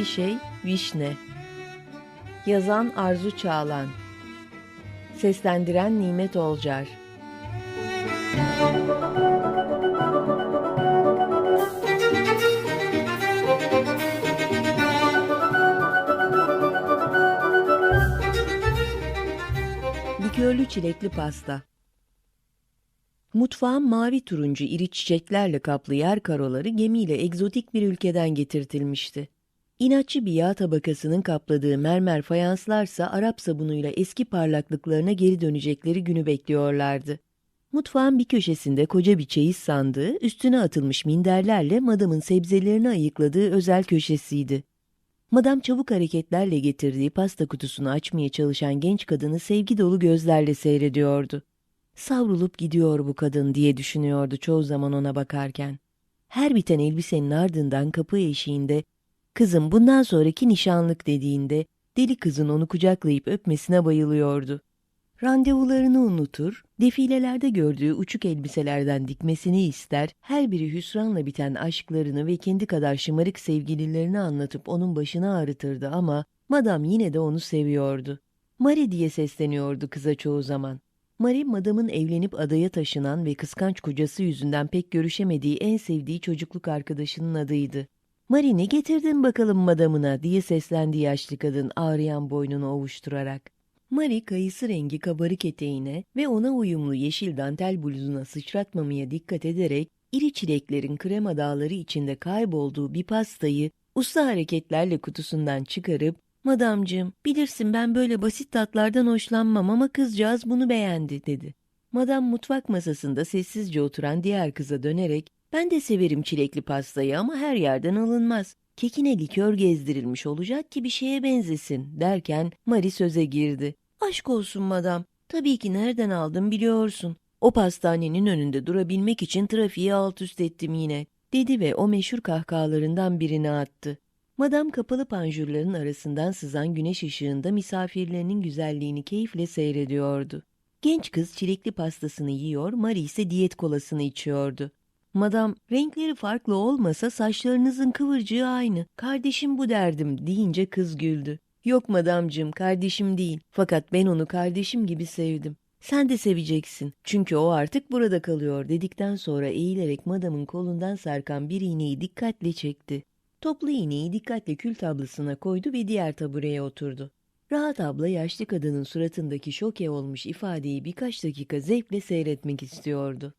Seksi Şey Vişne. Yazan Arzu Çağlan. Seslendiren Nimet Olcar. Likörlü çilekli pasta. Mutfağın mavi turuncu iri çiçeklerle kaplı yer karoları gemiyle egzotik bir ülkeden getirtilmişti. İnatçı bir yağ tabakasının kapladığı mermer fayanslarsa Arap sabunuyla eski parlaklıklarına geri dönecekleri günü bekliyorlardı. Mutfağın bir köşesinde koca bir çeyiz sandığı, üstüne atılmış minderlerle madamın sebzelerini ayıkladığı özel köşesiydi. Madam çabuk hareketlerle getirdiği pasta kutusunu açmaya çalışan genç kadını sevgi dolu gözlerle seyrediyordu. Savrulup gidiyor bu kadın diye düşünüyordu çoğu zaman ona bakarken. Her biten elbisenin ardından kapı eşiğinde kızım bundan sonraki nişanlık dediğinde deli kızın onu kucaklayıp öpmesine bayılıyordu. Randevularını unutur, defilelerde gördüğü uçuk elbiselerden dikmesini ister, her biri hüsranla biten aşklarını ve kendi kadar şımarık sevgililerini anlatıp onun başını ağrıtırdı ama madam yine de onu seviyordu. Marie diye sesleniyordu kıza çoğu zaman. Marie, madamın evlenip adaya taşınan ve kıskanç kocası yüzünden pek görüşemediği en sevdiği çocukluk arkadaşının adıydı. Marie ne getirdin bakalım madamına diye seslendi yaşlı kadın ağrıyan boynunu ovuşturarak. Marie kayısı rengi kabarık eteğine ve ona uyumlu yeşil dantel bluzuna sıçratmamaya dikkat ederek iri çileklerin krema dağları içinde kaybolduğu bir pastayı usta hareketlerle kutusundan çıkarıp Madamcığım, bilirsin ben böyle basit tatlardan hoşlanmam ama kızcağız bunu beğendi, dedi. Madam mutfak masasında sessizce oturan diğer kıza dönerek, ben de severim çilekli pastayı ama her yerden alınmaz. Kekine likör gezdirilmiş olacak ki bir şeye benzesin, derken Marie söze girdi. Aşk olsun madam, tabii ki nereden aldım biliyorsun. O pastanenin önünde durabilmek için trafiği alt üst ettim yine, dedi ve o meşhur kahkahalarından birini attı. Madam kapalı panjurların arasından sızan güneş ışığında misafirlerinin güzelliğini keyifle seyrediyordu. Genç kız çilekli pastasını yiyor, Marie ise diyet kolasını içiyordu. Madam, renkleri farklı olmasa saçlarınızın kıvırcığı aynı. Kardeşim bu derdim deyince kız güldü. Yok madamcığım, kardeşim değil. Fakat ben onu kardeşim gibi sevdim. Sen de seveceksin. Çünkü o artık burada kalıyor dedikten sonra eğilerek madamın kolundan sarkan bir iğneyi dikkatle çekti. Toplu iğneyi dikkatle kül tablasına koydu ve diğer tabureye oturdu. Rahat abla yaşlı kadının suratındaki şoke olmuş ifadeyi birkaç dakika zevkle seyretmek istiyordu.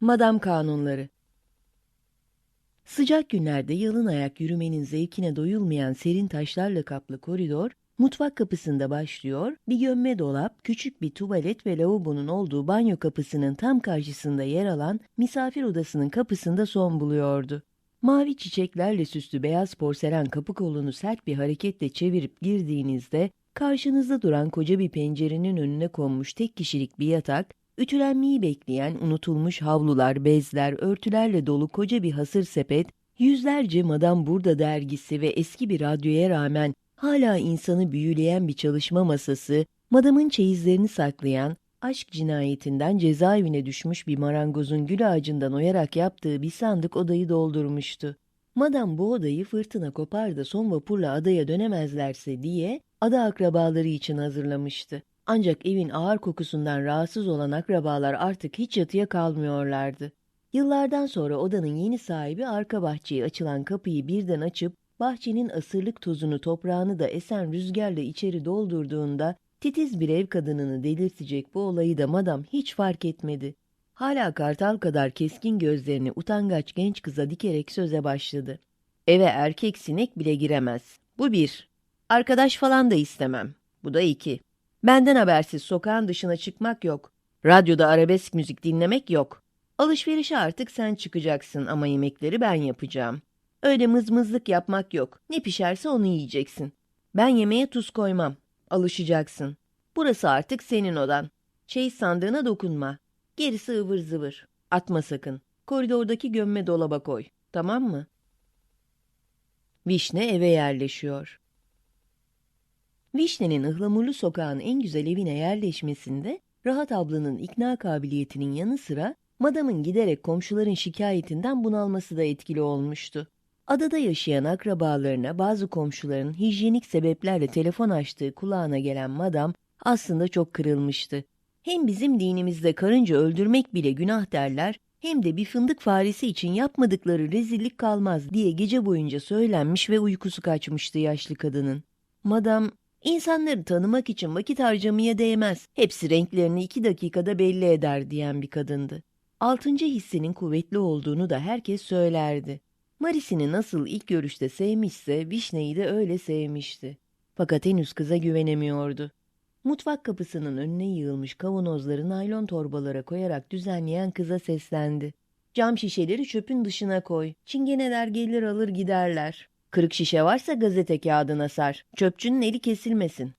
Madam kanunları Sıcak günlerde yalın ayak yürümenin zevkine doyulmayan serin taşlarla kaplı koridor, mutfak kapısında başlıyor, bir gömme dolap, küçük bir tuvalet ve lavabonun olduğu banyo kapısının tam karşısında yer alan misafir odasının kapısında son buluyordu. Mavi çiçeklerle süslü beyaz porselen kapı kolunu sert bir hareketle çevirip girdiğinizde karşınızda duran koca bir pencerenin önüne konmuş tek kişilik bir yatak, ütülenmeyi bekleyen unutulmuş havlular, bezler, örtülerle dolu koca bir hasır sepet, yüzlerce Madam Burada dergisi ve eski bir radyoya rağmen hala insanı büyüleyen bir çalışma masası, Madam'ın çeyizlerini saklayan, aşk cinayetinden cezaevine düşmüş bir marangozun gül ağacından oyarak yaptığı bir sandık odayı doldurmuştu. Madam bu odayı fırtına kopar da son vapurla adaya dönemezlerse diye ada akrabaları için hazırlamıştı. Ancak evin ağır kokusundan rahatsız olan akrabalar artık hiç yatıya kalmıyorlardı. Yıllardan sonra odanın yeni sahibi arka bahçeye açılan kapıyı birden açıp bahçenin asırlık tozunu toprağını da esen rüzgarla içeri doldurduğunda Titiz bir ev kadınını delirtecek bu olayı da madam hiç fark etmedi. Hala kartal kadar keskin gözlerini utangaç genç kıza dikerek söze başladı. Eve erkek sinek bile giremez. Bu bir. Arkadaş falan da istemem. Bu da iki. Benden habersiz sokağın dışına çıkmak yok. Radyoda arabesk müzik dinlemek yok. Alışverişe artık sen çıkacaksın ama yemekleri ben yapacağım. Öyle mızmızlık yapmak yok. Ne pişerse onu yiyeceksin. Ben yemeğe tuz koymam. Alışacaksın. Burası artık senin odan. Çeyiz sandığına dokunma. Gerisi ıvır zıvır. Atma sakın. Koridordaki gömme dolaba koy. Tamam mı? Vişne eve yerleşiyor. Vişne'nin ıhlamurlu sokağın en güzel evine yerleşmesinde Rahat ablanın ikna kabiliyetinin yanı sıra madamın giderek komşuların şikayetinden bunalması da etkili olmuştu. Adada yaşayan akrabalarına bazı komşuların hijyenik sebeplerle telefon açtığı kulağına gelen madam aslında çok kırılmıştı. Hem bizim dinimizde karınca öldürmek bile günah derler, hem de bir fındık faresi için yapmadıkları rezillik kalmaz diye gece boyunca söylenmiş ve uykusu kaçmıştı yaşlı kadının. Madam, insanları tanımak için vakit harcamaya değmez, hepsi renklerini iki dakikada belli eder diyen bir kadındı. Altıncı hissinin kuvvetli olduğunu da herkes söylerdi. Marisini nasıl ilk görüşte sevmişse Vişne'yi de öyle sevmişti. Fakat henüz kıza güvenemiyordu. Mutfak kapısının önüne yığılmış kavanozları naylon torbalara koyarak düzenleyen kıza seslendi. Cam şişeleri çöpün dışına koy. Çingeneler gelir alır giderler. Kırık şişe varsa gazete kağıdına sar. Çöpçünün eli kesilmesin.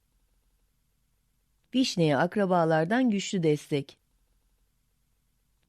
Vişne'ye akrabalardan güçlü destek.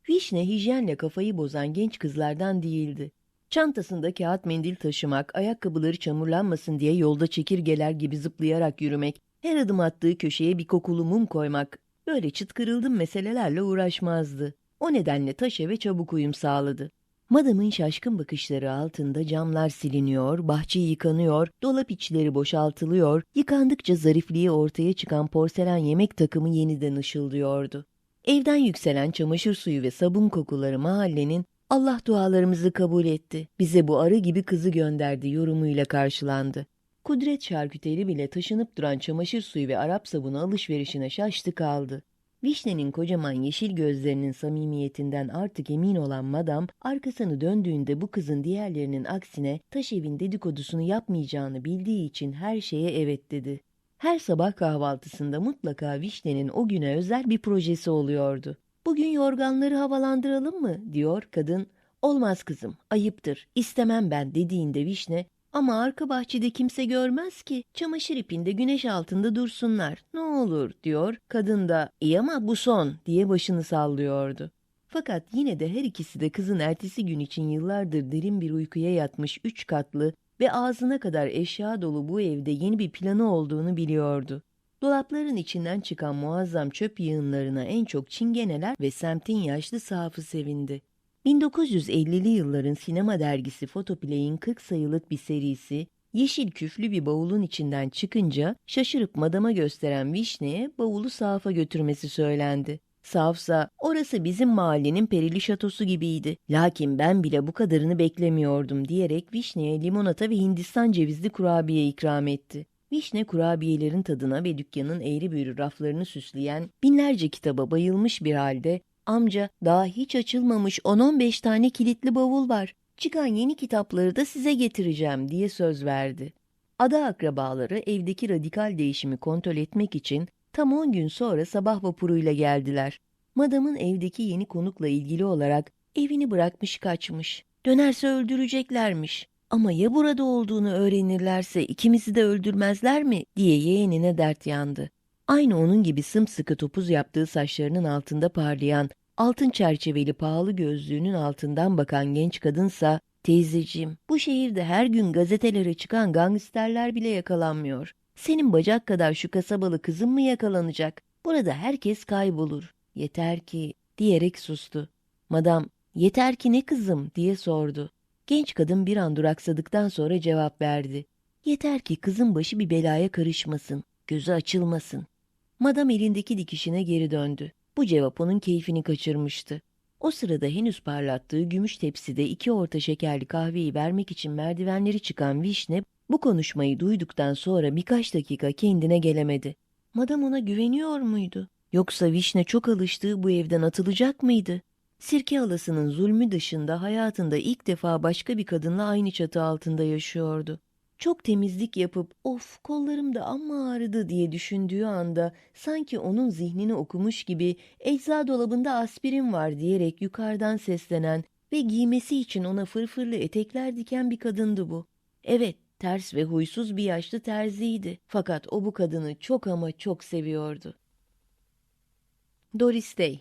Vişne hijyenle kafayı bozan genç kızlardan değildi. Çantasında kağıt mendil taşımak, ayakkabıları çamurlanmasın diye yolda çekirgeler gibi zıplayarak yürümek, her adım attığı köşeye bir kokulu mum koymak, böyle çıtkırıldım meselelerle uğraşmazdı. O nedenle taş eve çabuk uyum sağladı. Madamın şaşkın bakışları altında camlar siliniyor, bahçe yıkanıyor, dolap içleri boşaltılıyor, yıkandıkça zarifliği ortaya çıkan porselen yemek takımı yeniden ışıldıyordu. Evden yükselen çamaşır suyu ve sabun kokuları mahallenin Allah dualarımızı kabul etti, bize bu arı gibi kızı gönderdi yorumuyla karşılandı. Kudret şarküteri bile taşınıp duran çamaşır suyu ve Arap sabunu alışverişine şaştı kaldı. Vişne'nin kocaman yeşil gözlerinin samimiyetinden artık emin olan madam, arkasını döndüğünde bu kızın diğerlerinin aksine taş evin dedikodusunu yapmayacağını bildiği için her şeye evet dedi. Her sabah kahvaltısında mutlaka Vişne'nin o güne özel bir projesi oluyordu. Bugün yorganları havalandıralım mı? diyor kadın. Olmaz kızım, ayıptır, istemem ben dediğinde Vişne, ama arka bahçede kimse görmez ki. Çamaşır ipinde güneş altında dursunlar. Ne olur diyor. Kadın da iyi ama bu son diye başını sallıyordu. Fakat yine de her ikisi de kızın ertesi gün için yıllardır derin bir uykuya yatmış üç katlı ve ağzına kadar eşya dolu bu evde yeni bir planı olduğunu biliyordu. Dolapların içinden çıkan muazzam çöp yığınlarına en çok çingeneler ve semtin yaşlı sahafı sevindi. 1950'li yılların sinema dergisi Photoplay'in 40 sayılık bir serisi, yeşil küflü bir bavulun içinden çıkınca şaşırıp madama gösteren Vişne'ye bavulu sahafa götürmesi söylendi. Safsa, orası bizim mahallenin perili şatosu gibiydi. Lakin ben bile bu kadarını beklemiyordum diyerek Vişne'ye limonata ve Hindistan cevizli kurabiye ikram etti. Vişne kurabiyelerin tadına ve dükkanın eğri büğrü raflarını süsleyen binlerce kitaba bayılmış bir halde Amca daha hiç açılmamış 10-15 tane kilitli bavul var. Çıkan yeni kitapları da size getireceğim diye söz verdi. Ada akrabaları evdeki radikal değişimi kontrol etmek için tam 10 gün sonra sabah vapuruyla geldiler. Madamın evdeki yeni konukla ilgili olarak evini bırakmış kaçmış. Dönerse öldüreceklermiş. Ama ya burada olduğunu öğrenirlerse ikimizi de öldürmezler mi diye yeğenine dert yandı. Aynı onun gibi sımsıkı topuz yaptığı saçlarının altında parlayan, altın çerçeveli pahalı gözlüğünün altından bakan genç kadınsa, teyzeciğim, bu şehirde her gün gazetelere çıkan gangsterler bile yakalanmıyor. Senin bacak kadar şu kasabalı kızın mı yakalanacak? Burada herkes kaybolur. Yeter ki, diyerek sustu. Madam, yeter ki ne kızım, diye sordu. Genç kadın bir an duraksadıktan sonra cevap verdi. Yeter ki kızın başı bir belaya karışmasın, gözü açılmasın. Madam elindeki dikişine geri döndü. Bu cevap onun keyfini kaçırmıştı. O sırada henüz parlattığı gümüş tepside iki orta şekerli kahveyi vermek için merdivenleri çıkan Vişne bu konuşmayı duyduktan sonra birkaç dakika kendine gelemedi. Madam ona güveniyor muydu? Yoksa Vişne çok alıştığı bu evden atılacak mıydı? Sirke halasının zulmü dışında hayatında ilk defa başka bir kadınla aynı çatı altında yaşıyordu. Çok temizlik yapıp of kollarım da amma ağrıdı diye düşündüğü anda sanki onun zihnini okumuş gibi ecza dolabında aspirin var diyerek yukarıdan seslenen ve giymesi için ona fırfırlı etekler diken bir kadındı bu. Evet, ters ve huysuz bir yaşlı terziydi. Fakat o bu kadını çok ama çok seviyordu. Doris Day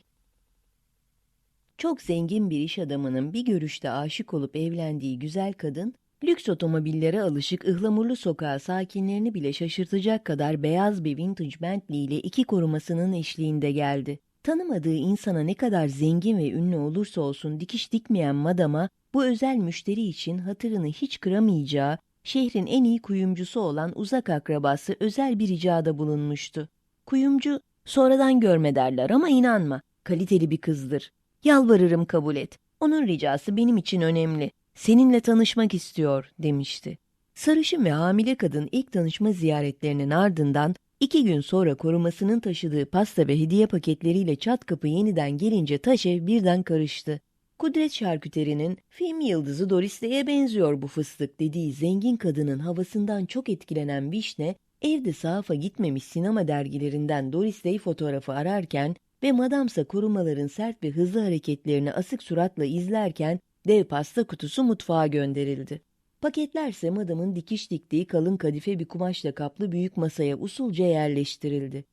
Çok zengin bir iş adamının bir görüşte aşık olup evlendiği güzel kadın, Lüks otomobillere alışık ıhlamurlu sokağı sakinlerini bile şaşırtacak kadar beyaz bir vintage Bentley ile iki korumasının eşliğinde geldi. Tanımadığı insana ne kadar zengin ve ünlü olursa olsun dikiş dikmeyen madama bu özel müşteri için hatırını hiç kıramayacağı şehrin en iyi kuyumcusu olan uzak akrabası özel bir ricada bulunmuştu. Kuyumcu sonradan görme derler ama inanma kaliteli bir kızdır. Yalvarırım kabul et. Onun ricası benim için önemli. Seninle tanışmak istiyor demişti. Sarışın ve hamile kadın ilk tanışma ziyaretlerinin ardından iki gün sonra korumasının taşıdığı pasta ve hediye paketleriyle çat kapı yeniden gelince taş ev birden karıştı. Kudret Şarküteri'nin film yıldızı Doris Day'e benziyor bu fıstık dediği zengin kadının havasından çok etkilenen Vişne, evde sahafa gitmemiş sinema dergilerinden Doris Day fotoğrafı ararken ve madamsa korumaların sert ve hızlı hareketlerini asık suratla izlerken dev pasta kutusu mutfağa gönderildi. Paketlerse madamın dikiş diktiği kalın kadife bir kumaşla kaplı büyük masaya usulca yerleştirildi.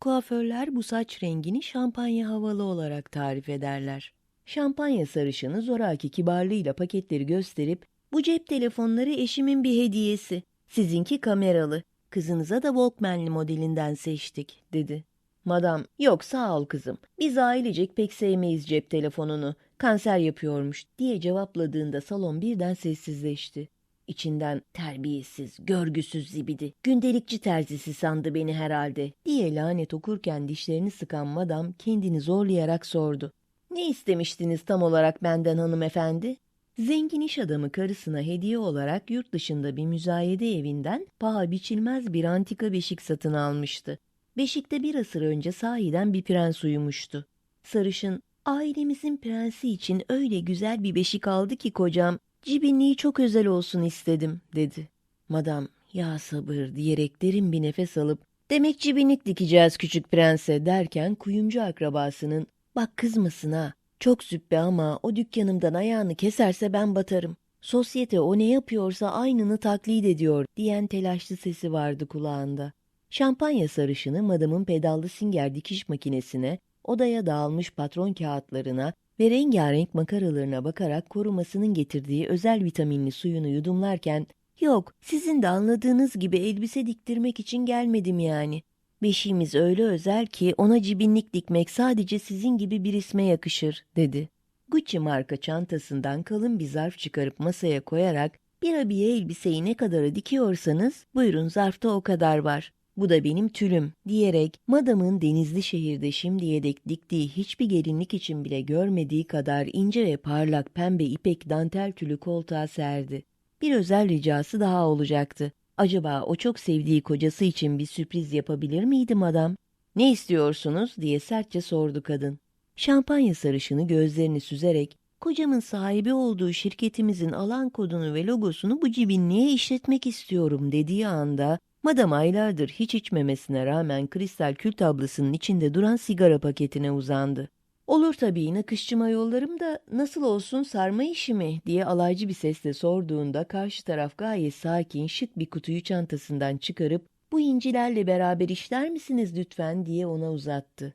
Kuaförler bu saç rengini şampanya havalı olarak tarif ederler. Şampanya sarışını zoraki kibarlığıyla paketleri gösterip bu cep telefonları eşimin bir hediyesi. Sizinki kameralı. Kızınıza da Walkman'li modelinden seçtik dedi. Madam, yok sağ ol kızım. Biz ailecek pek sevmeyiz cep telefonunu. Kanser yapıyormuş diye cevapladığında salon birden sessizleşti. İçinden terbiyesiz, görgüsüz zibidi, gündelikçi terzisi sandı beni herhalde diye lanet okurken dişlerini sıkan madam kendini zorlayarak sordu. Ne istemiştiniz tam olarak benden hanımefendi? Zengin iş adamı karısına hediye olarak yurt dışında bir müzayede evinden paha biçilmez bir antika beşik satın almıştı. Beşikte bir asır önce sahiden bir prens uyumuştu. Sarışın, ailemizin prensi için öyle güzel bir beşik aldı ki kocam, cibinliği çok özel olsun istedim, dedi. Madam, ya sabır diyerek derin bir nefes alıp, demek cibinlik dikeceğiz küçük prense derken kuyumcu akrabasının, bak kızmasın ha, çok züppe ama o dükkanımdan ayağını keserse ben batarım. Sosyete o ne yapıyorsa aynını taklit ediyor diyen telaşlı sesi vardı kulağında. Şampanya sarışını madamın pedallı singer dikiş makinesine, odaya dağılmış patron kağıtlarına ve rengarenk makaralarına bakarak korumasının getirdiği özel vitaminli suyunu yudumlarken, ''Yok, sizin de anladığınız gibi elbise diktirmek için gelmedim yani. Beşiğimiz öyle özel ki ona cibinlik dikmek sadece sizin gibi bir isme yakışır.'' dedi. Gucci marka çantasından kalın bir zarf çıkarıp masaya koyarak, ''Bir abiye elbiseyi ne kadara dikiyorsanız, buyurun zarfta o kadar var.'' Bu da benim tülüm diyerek madamın denizli şehirde şimdiye dek diktiği hiçbir gelinlik için bile görmediği kadar ince ve parlak pembe ipek dantel tülü koltuğa serdi. Bir özel ricası daha olacaktı. Acaba o çok sevdiği kocası için bir sürpriz yapabilir miydi madam? Ne istiyorsunuz diye sertçe sordu kadın. Şampanya sarışını gözlerini süzerek kocamın sahibi olduğu şirketimizin alan kodunu ve logosunu bu cibinliğe işletmek istiyorum dediği anda Madam aylardır hiç içmemesine rağmen kristal kül tablasının içinde duran sigara paketine uzandı. Olur tabii nakışçıma yollarım da nasıl olsun sarma işi mi diye alaycı bir sesle sorduğunda karşı taraf gayet sakin şık bir kutuyu çantasından çıkarıp bu incilerle beraber işler misiniz lütfen diye ona uzattı.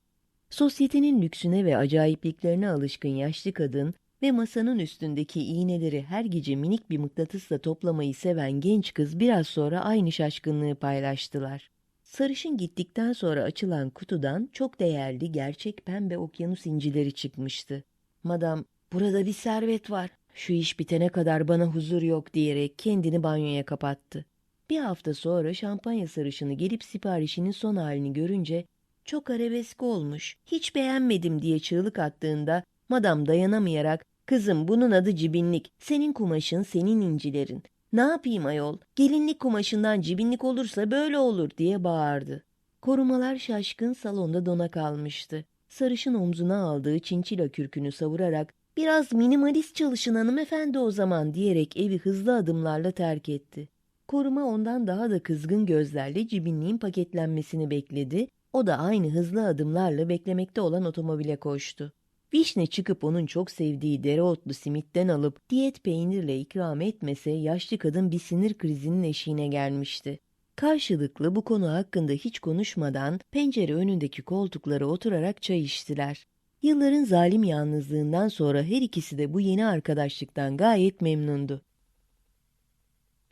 Sosyetenin lüksüne ve acayipliklerine alışkın yaşlı kadın ve masanın üstündeki iğneleri her gece minik bir mıknatısla toplamayı seven genç kız biraz sonra aynı şaşkınlığı paylaştılar. Sarışın gittikten sonra açılan kutudan çok değerli gerçek pembe okyanus incileri çıkmıştı. Madam, burada bir servet var. Şu iş bitene kadar bana huzur yok diyerek kendini banyoya kapattı. Bir hafta sonra şampanya sarışını gelip siparişinin son halini görünce çok arabesk olmuş, hiç beğenmedim diye çığlık attığında madam dayanamayarak Kızım bunun adı cibinlik. Senin kumaşın senin incilerin. Ne yapayım ayol? Gelinlik kumaşından cibinlik olursa böyle olur diye bağırdı. Korumalar şaşkın salonda dona kalmıştı. Sarışın omzuna aldığı çinçila kürkünü savurarak biraz minimalist çalışın hanımefendi o zaman diyerek evi hızlı adımlarla terk etti. Koruma ondan daha da kızgın gözlerle cibinliğin paketlenmesini bekledi. O da aynı hızlı adımlarla beklemekte olan otomobile koştu. Vişne çıkıp onun çok sevdiği dereotlu simitten alıp diyet peynirle ikram etmese yaşlı kadın bir sinir krizinin eşiğine gelmişti. Karşılıklı bu konu hakkında hiç konuşmadan pencere önündeki koltuklara oturarak çay içtiler. Yılların zalim yalnızlığından sonra her ikisi de bu yeni arkadaşlıktan gayet memnundu.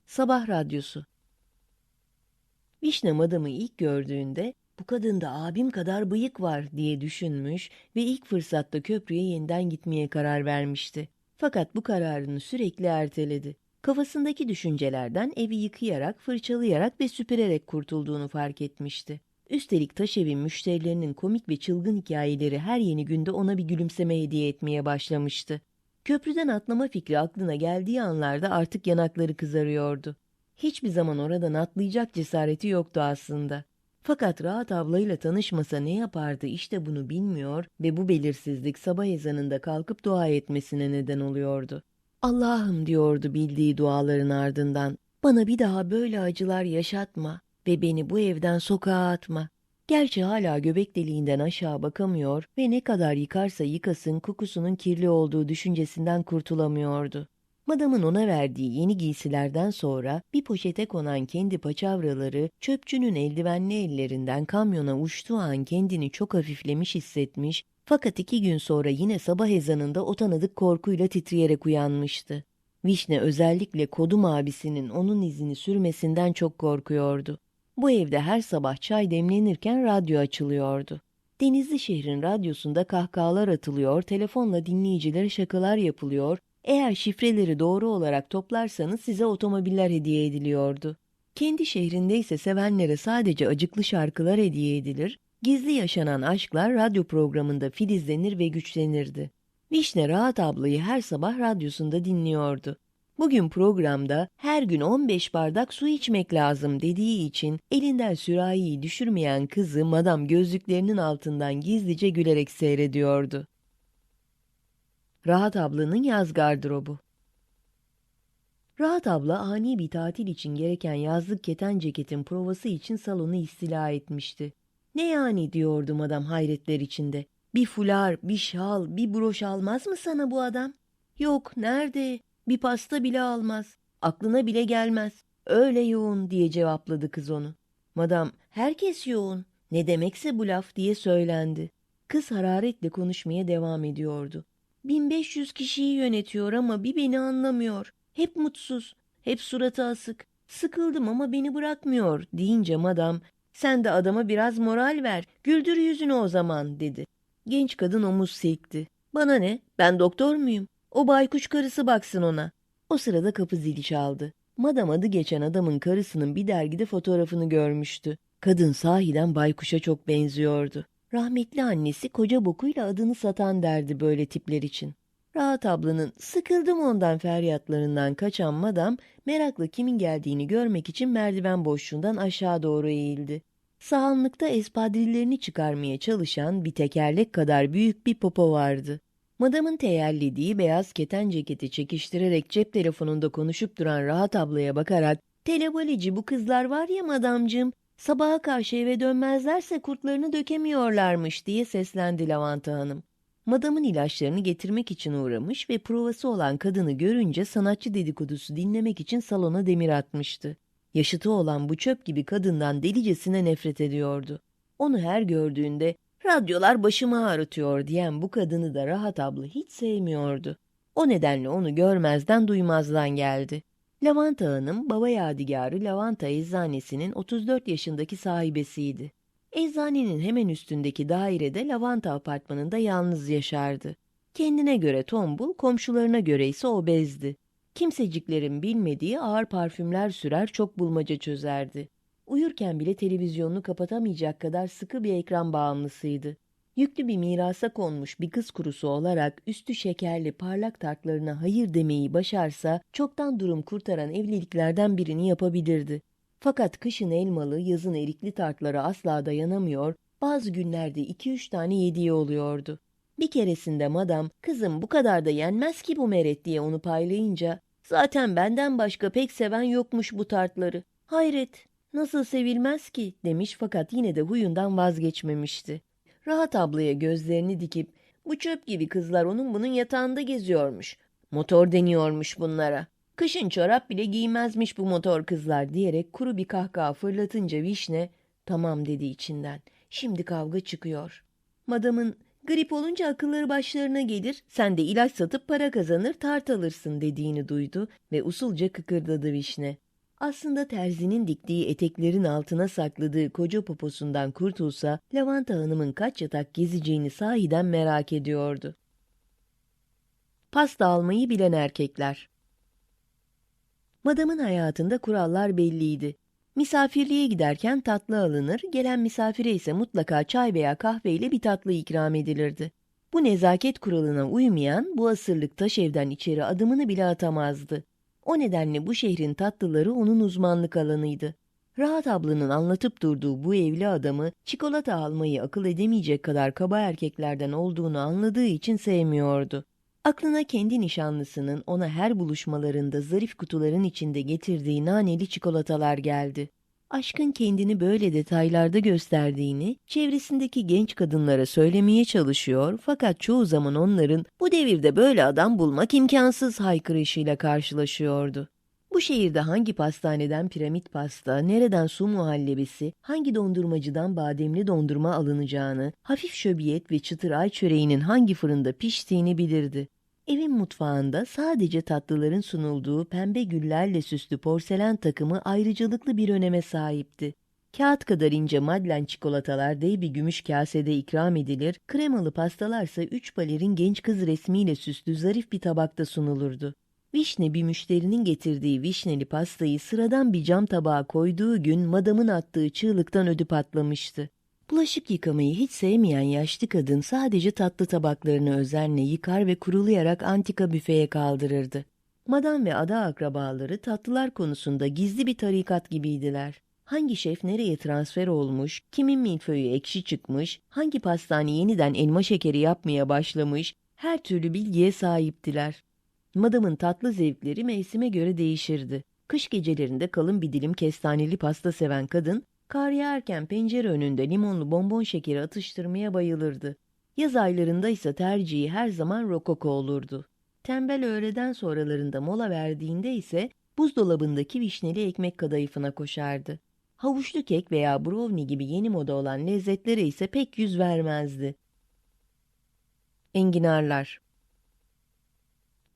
Sabah radyosu Vişne madamı ilk gördüğünde Bu kadında abim kadar bıyık var diye düşünmüş ve ilk fırsatta köprüye yeniden gitmeye karar vermişti. Fakat bu kararını sürekli erteledi. Kafasındaki düşüncelerden evi yıkayarak, fırçalayarak ve süpürerek kurtulduğunu fark etmişti. Üstelik taş evin müşterilerinin komik ve çılgın hikayeleri her yeni günde ona bir gülümseme hediye etmeye başlamıştı. Köprüden atlama fikri aklına geldiği anlarda artık yanakları kızarıyordu. Hiçbir zaman oradan atlayacak cesareti yoktu aslında. Fakat Rahat ablayla tanışmasa ne yapardı işte bunu bilmiyor ve bu belirsizlik sabah ezanında kalkıp dua etmesine neden oluyordu. Allah'ım diyordu bildiği duaların ardından. Bana bir daha böyle acılar yaşatma ve beni bu evden sokağa atma. Gerçi hala göbek deliğinden aşağı bakamıyor ve ne kadar yıkarsa yıkasın kokusunun kirli olduğu düşüncesinden kurtulamıyordu. Madamın ona verdiği yeni giysilerden sonra bir poşete konan kendi paçavraları çöpçünün eldivenli ellerinden kamyona uçtuğu an kendini çok hafiflemiş hissetmiş fakat iki gün sonra yine sabah ezanında o tanıdık korkuyla titreyerek uyanmıştı. Vişne özellikle kodum abisinin onun izini sürmesinden çok korkuyordu. Bu evde her sabah çay demlenirken radyo açılıyordu. Denizli şehrin radyosunda kahkahalar atılıyor, telefonla dinleyicilere şakalar yapılıyor, eğer şifreleri doğru olarak toplarsanız size otomobiller hediye ediliyordu. Kendi şehrinde ise sevenlere sadece acıklı şarkılar hediye edilir, gizli yaşanan aşklar radyo programında filizlenir ve güçlenirdi. Vişne Rahat ablayı her sabah radyosunda dinliyordu. Bugün programda her gün 15 bardak su içmek lazım dediği için elinden sürahiyi düşürmeyen kızı madam gözlüklerinin altından gizlice gülerek seyrediyordu. Rahat ablanın yaz gardırobu Rahat abla ani bir tatil için gereken yazlık keten ceketin provası için salonu istila etmişti. Ne yani diyordu madam hayretler içinde. Bir fular, bir şal, bir broş almaz mı sana bu adam? Yok, nerede? Bir pasta bile almaz. Aklına bile gelmez. Öyle yoğun diye cevapladı kız onu. Madam, herkes yoğun. Ne demekse bu laf diye söylendi. Kız hararetle konuşmaya devam ediyordu. 1500 kişiyi yönetiyor ama bir beni anlamıyor. Hep mutsuz, hep suratı asık. Sıkıldım ama beni bırakmıyor deyince madam, sen de adama biraz moral ver, güldür yüzünü o zaman dedi. Genç kadın omuz silkti. Bana ne, ben doktor muyum? O baykuş karısı baksın ona. O sırada kapı zili çaldı. Madam adı geçen adamın karısının bir dergide fotoğrafını görmüştü. Kadın sahiden baykuşa çok benziyordu. Rahmetli annesi koca bokuyla adını satan derdi böyle tipler için. Rahat ablanın sıkıldım ondan feryatlarından kaçan madam merakla kimin geldiğini görmek için merdiven boşluğundan aşağı doğru eğildi. Sahanlıkta espadrillerini çıkarmaya çalışan bir tekerlek kadar büyük bir popo vardı. Madamın teyellediği beyaz keten ceketi çekiştirerek cep telefonunda konuşup duran Rahat ablaya bakarak ''Telebaleci bu kızlar var ya madamcığım, sabaha karşı eve dönmezlerse kurtlarını dökemiyorlarmış.'' diye seslendi Lavanta Hanım. Madamın ilaçlarını getirmek için uğramış ve provası olan kadını görünce sanatçı dedikodusu dinlemek için salona demir atmıştı. Yaşıtı olan bu çöp gibi kadından delicesine nefret ediyordu. Onu her gördüğünde radyolar başımı ağrıtıyor diyen bu kadını da Rahat abla hiç sevmiyordu. O nedenle onu görmezden duymazdan geldi. Lavanta Hanım baba yadigarı Lavanta Eczanesinin 34 yaşındaki sahibesiydi. Eczanenin hemen üstündeki dairede Lavanta apartmanında yalnız yaşardı. Kendine göre tombul, komşularına göre ise obezdi. Kimseciklerin bilmediği ağır parfümler sürer çok bulmaca çözerdi. Uyurken bile televizyonunu kapatamayacak kadar sıkı bir ekran bağımlısıydı. Yüklü bir mirasa konmuş bir kız kurusu olarak üstü şekerli parlak tartlarına hayır demeyi başarsa çoktan durum kurtaran evliliklerden birini yapabilirdi. Fakat kışın elmalı, yazın erikli tartlara asla dayanamıyor, bazı günlerde iki üç tane yediği oluyordu. Bir keresinde madam, kızım bu kadar da yenmez ki bu meret diye onu paylayınca, zaten benden başka pek seven yokmuş bu tartları. Hayret, nasıl sevilmez ki demiş fakat yine de huyundan vazgeçmemişti. Rahat ablaya gözlerini dikip, bu çöp gibi kızlar onun bunun yatağında geziyormuş. Motor deniyormuş bunlara. Kışın çorap bile giymezmiş bu motor kızlar diyerek kuru bir kahkaha fırlatınca Vişne tamam dedi içinden. Şimdi kavga çıkıyor. Madamın grip olunca akılları başlarına gelir sen de ilaç satıp para kazanır tart alırsın dediğini duydu ve usulca kıkırdadı Vişne. Aslında terzinin diktiği eteklerin altına sakladığı koca poposundan kurtulsa, Lavanta Hanım'ın kaç yatak gezeceğini sahiden merak ediyordu. Pasta almayı bilen erkekler Madamın hayatında kurallar belliydi. Misafirliğe giderken tatlı alınır, gelen misafire ise mutlaka çay veya kahve ile bir tatlı ikram edilirdi. Bu nezaket kuralına uymayan bu asırlık taş evden içeri adımını bile atamazdı. O nedenle bu şehrin tatlıları onun uzmanlık alanıydı. Rahat ablanın anlatıp durduğu bu evli adamı çikolata almayı akıl edemeyecek kadar kaba erkeklerden olduğunu anladığı için sevmiyordu. Aklına kendi nişanlısının ona her buluşmalarında zarif kutuların içinde getirdiği naneli çikolatalar geldi. Aşkın kendini böyle detaylarda gösterdiğini çevresindeki genç kadınlara söylemeye çalışıyor fakat çoğu zaman onların bu devirde böyle adam bulmak imkansız haykırışıyla karşılaşıyordu. Bu şehirde hangi pastaneden piramit pasta, nereden su muhallebisi, hangi dondurmacıdan bademli dondurma alınacağını, hafif şöbiyet ve çıtır ay çöreğinin hangi fırında piştiğini bilirdi. Evin mutfağında sadece tatlıların sunulduğu pembe güllerle süslü porselen takımı ayrıcalıklı bir öneme sahipti. Kağıt kadar ince madlen çikolatalar dev bir gümüş kasede ikram edilir, kremalı pastalarsa üç balerin genç kız resmiyle süslü zarif bir tabakta sunulurdu. Vişne bir müşterinin getirdiği vişneli pastayı sıradan bir cam tabağa koyduğu gün madamın attığı çığlıktan ödü patlamıştı. Bulaşık yıkamayı hiç sevmeyen yaşlı kadın sadece tatlı tabaklarını özenle yıkar ve kurulayarak antika büfeye kaldırırdı. Madam ve ada akrabaları tatlılar konusunda gizli bir tarikat gibiydiler. Hangi şef nereye transfer olmuş, kimin milföyü ekşi çıkmış, hangi pastane yeniden elma şekeri yapmaya başlamış, her türlü bilgiye sahiptiler. Madamın tatlı zevkleri mevsime göre değişirdi. Kış gecelerinde kalın bir dilim kestaneli pasta seven kadın, Kar yağarken pencere önünde limonlu bonbon şekeri atıştırmaya bayılırdı. Yaz aylarında ise tercihi her zaman rokoko olurdu. Tembel öğleden sonralarında mola verdiğinde ise buzdolabındaki vişneli ekmek kadayıfına koşardı. Havuçlu kek veya brownie gibi yeni moda olan lezzetlere ise pek yüz vermezdi. Enginarlar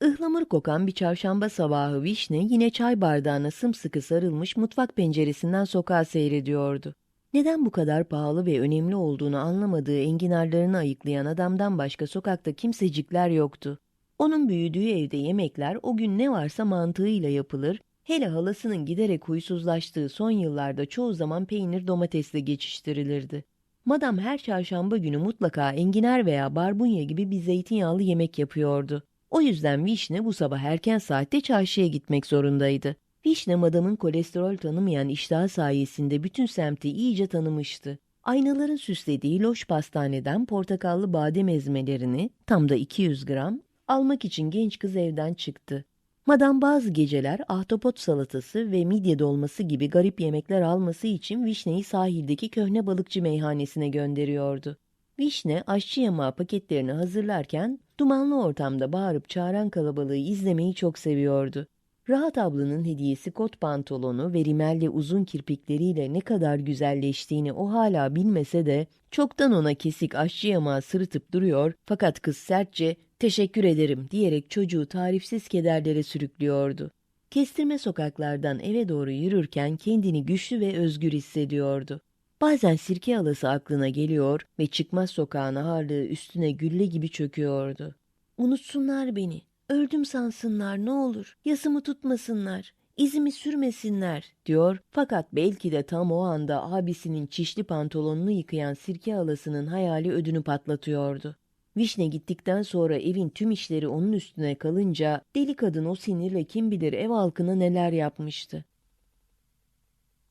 Ihlamur kokan bir çarşamba sabahı Vişne yine çay bardağına sımsıkı sarılmış mutfak penceresinden sokağa seyrediyordu. Neden bu kadar pahalı ve önemli olduğunu anlamadığı enginarlarını ayıklayan adamdan başka sokakta kimsecikler yoktu. Onun büyüdüğü evde yemekler o gün ne varsa mantığıyla yapılır, hele halasının giderek huysuzlaştığı son yıllarda çoğu zaman peynir domatesle geçiştirilirdi. Madam her çarşamba günü mutlaka enginar veya barbunya gibi bir zeytinyağlı yemek yapıyordu. O yüzden Vişne bu sabah erken saatte çarşıya gitmek zorundaydı. Vişne madamın kolesterol tanımayan iştahı sayesinde bütün semti iyice tanımıştı. Aynaların süslediği loş pastaneden portakallı badem ezmelerini, tam da 200 gram, almak için genç kız evden çıktı. Madam bazı geceler ahtapot salatası ve midye dolması gibi garip yemekler alması için Vişne'yi sahildeki köhne balıkçı meyhanesine gönderiyordu. Vişne aşçı yamağı paketlerini hazırlarken dumanlı ortamda bağırıp çağıran kalabalığı izlemeyi çok seviyordu. Rahat ablanın hediyesi kot pantolonu ve rimelli uzun kirpikleriyle ne kadar güzelleştiğini o hala bilmese de çoktan ona kesik aşçı yamağı sırıtıp duruyor fakat kız sertçe teşekkür ederim diyerek çocuğu tarifsiz kederlere sürüklüyordu. Kestirme sokaklardan eve doğru yürürken kendini güçlü ve özgür hissediyordu. Bazen sirke alası aklına geliyor ve çıkmaz sokağın ağırlığı üstüne gülle gibi çöküyordu. Unutsunlar beni, öldüm sansınlar ne olur, yasımı tutmasınlar, izimi sürmesinler diyor fakat belki de tam o anda abisinin çişli pantolonunu yıkayan sirke alasının hayali ödünü patlatıyordu. Vişne gittikten sonra evin tüm işleri onun üstüne kalınca deli kadın o sinirle kim bilir ev halkına neler yapmıştı.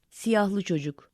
Siyahlı çocuk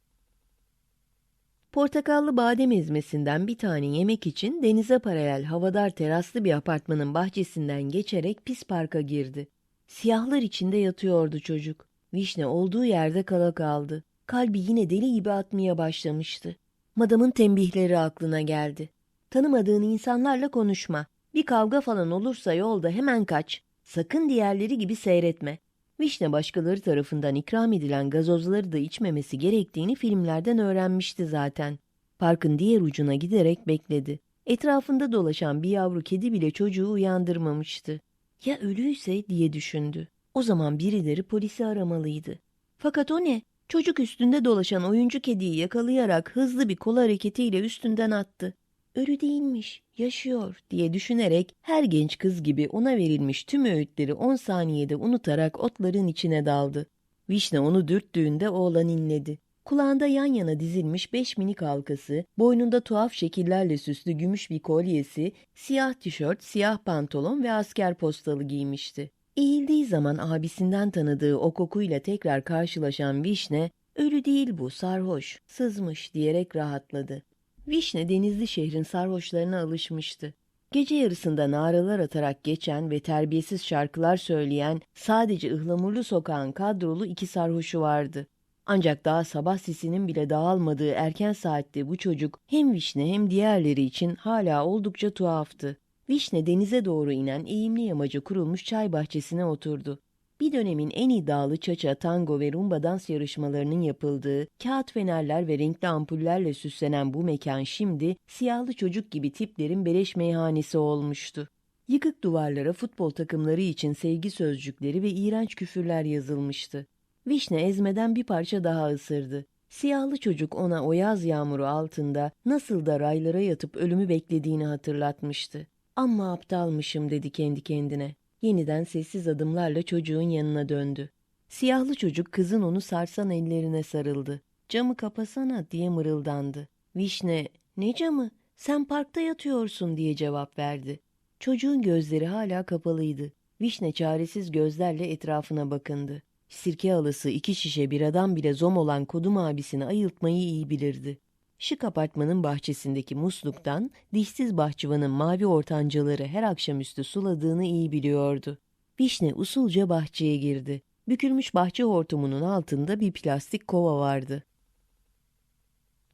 Portakallı badem ezmesinden bir tane yemek için denize paralel havadar teraslı bir apartmanın bahçesinden geçerek pis parka girdi. Siyahlar içinde yatıyordu çocuk. Vişne olduğu yerde kala kaldı. Kalbi yine deli gibi atmaya başlamıştı. Madamın tembihleri aklına geldi. Tanımadığın insanlarla konuşma. Bir kavga falan olursa yolda hemen kaç. Sakın diğerleri gibi seyretme. Vişne başkaları tarafından ikram edilen gazozları da içmemesi gerektiğini filmlerden öğrenmişti zaten. Parkın diğer ucuna giderek bekledi. Etrafında dolaşan bir yavru kedi bile çocuğu uyandırmamıştı. Ya ölüyse diye düşündü. O zaman birileri polisi aramalıydı. Fakat o ne? Çocuk üstünde dolaşan oyuncu kediyi yakalayarak hızlı bir kol hareketiyle üstünden attı. Ölü değilmiş, yaşıyor diye düşünerek her genç kız gibi ona verilmiş tüm öğütleri 10 saniyede unutarak otların içine daldı. Vişne onu dürttüğünde oğlan inledi. Kulağında yan yana dizilmiş beş minik halkası, boynunda tuhaf şekillerle süslü gümüş bir kolyesi, siyah tişört, siyah pantolon ve asker postalı giymişti. Eğildiği zaman abisinden tanıdığı o kokuyla tekrar karşılaşan Vişne, ölü değil bu, sarhoş, sızmış diyerek rahatladı. Vişne denizli şehrin sarhoşlarına alışmıştı. Gece yarısında naralar atarak geçen ve terbiyesiz şarkılar söyleyen sadece ıhlamurlu sokağın kadrolu iki sarhoşu vardı. Ancak daha sabah sisinin bile dağılmadığı erken saatte bu çocuk hem Vişne hem diğerleri için hala oldukça tuhaftı. Vişne denize doğru inen eğimli yamaca kurulmuş çay bahçesine oturdu. Bir dönemin en iddialı çaça, tango ve rumba dans yarışmalarının yapıldığı, kağıt fenerler ve renkli ampullerle süslenen bu mekan şimdi siyahlı çocuk gibi tiplerin beleş meyhanesi olmuştu. Yıkık duvarlara futbol takımları için sevgi sözcükleri ve iğrenç küfürler yazılmıştı. Vişne ezmeden bir parça daha ısırdı. Siyahlı çocuk ona o yaz yağmuru altında nasıl da raylara yatıp ölümü beklediğini hatırlatmıştı. Amma aptalmışım dedi kendi kendine. Yeniden sessiz adımlarla çocuğun yanına döndü. Siyahlı çocuk kızın onu sarsan ellerine sarıldı. Camı kapasana diye mırıldandı. Vişne, ne camı? Sen parkta yatıyorsun diye cevap verdi. Çocuğun gözleri hala kapalıydı. Vişne çaresiz gözlerle etrafına bakındı. Sirke alısı iki şişe biradan bile zom olan kodum abisini ayıltmayı iyi bilirdi. Şık apartmanın bahçesindeki musluktan dişsiz bahçıvanın mavi ortancaları her akşamüstü suladığını iyi biliyordu. Vişne usulca bahçeye girdi. Bükülmüş bahçe hortumunun altında bir plastik kova vardı.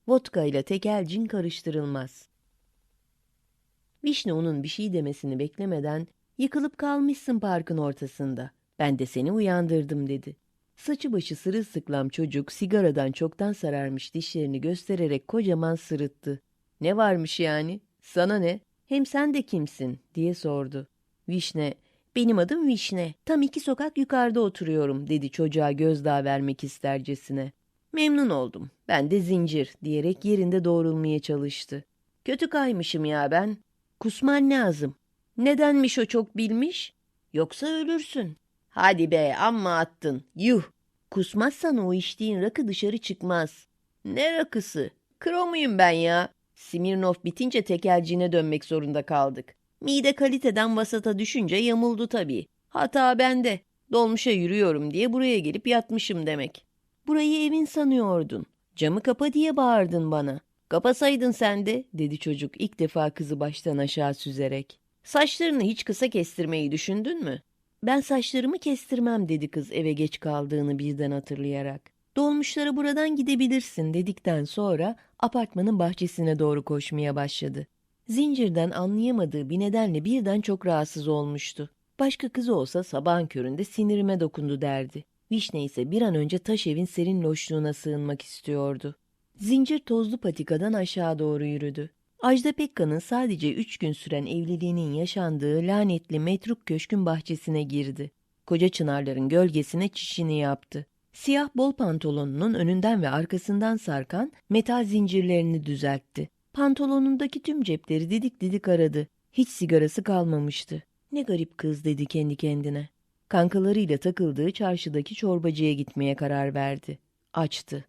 Vodka ile tekel cin karıştırılmaz. Vişne onun bir şey demesini beklemeden yıkılıp kalmışsın parkın ortasında. Ben de seni uyandırdım dedi. Saçı başı sırılsıklam çocuk sigaradan çoktan sararmış dişlerini göstererek kocaman sırıttı. Ne varmış yani? Sana ne? Hem sen de kimsin? diye sordu. Vişne, benim adım Vişne. Tam iki sokak yukarıda oturuyorum dedi çocuğa gözdağı vermek istercesine. Memnun oldum. Ben de zincir diyerek yerinde doğrulmaya çalıştı. Kötü kaymışım ya ben. Kusman lazım. Nedenmiş o çok bilmiş? Yoksa ölürsün. Hadi be amma attın. Yuh. Kusmazsan o içtiğin rakı dışarı çıkmaz. Ne rakısı? Kro muyum ben ya? Smirnov bitince tekelcine dönmek zorunda kaldık. Mide kaliteden vasata düşünce yamuldu tabii. Hata bende. Dolmuşa yürüyorum diye buraya gelip yatmışım demek. Burayı evin sanıyordun. Camı kapa diye bağırdın bana. Kapasaydın sen de, dedi çocuk ilk defa kızı baştan aşağı süzerek. Saçlarını hiç kısa kestirmeyi düşündün mü? Ben saçlarımı kestirmem dedi kız eve geç kaldığını birden hatırlayarak. Dolmuşlara buradan gidebilirsin dedikten sonra apartmanın bahçesine doğru koşmaya başladı. Zincirden anlayamadığı bir nedenle birden çok rahatsız olmuştu. Başka kız olsa sabahın köründe sinirime dokundu derdi. Vişne ise bir an önce taş evin serin loşluğuna sığınmak istiyordu. Zincir tozlu patikadan aşağı doğru yürüdü. Ajda Pekka'nın sadece üç gün süren evliliğinin yaşandığı lanetli metruk köşkün bahçesine girdi. Koca çınarların gölgesine çişini yaptı. Siyah bol pantolonunun önünden ve arkasından sarkan metal zincirlerini düzeltti. Pantolonundaki tüm cepleri didik didik aradı. Hiç sigarası kalmamıştı. Ne garip kız dedi kendi kendine. Kankalarıyla takıldığı çarşıdaki çorbacıya gitmeye karar verdi. Açtı.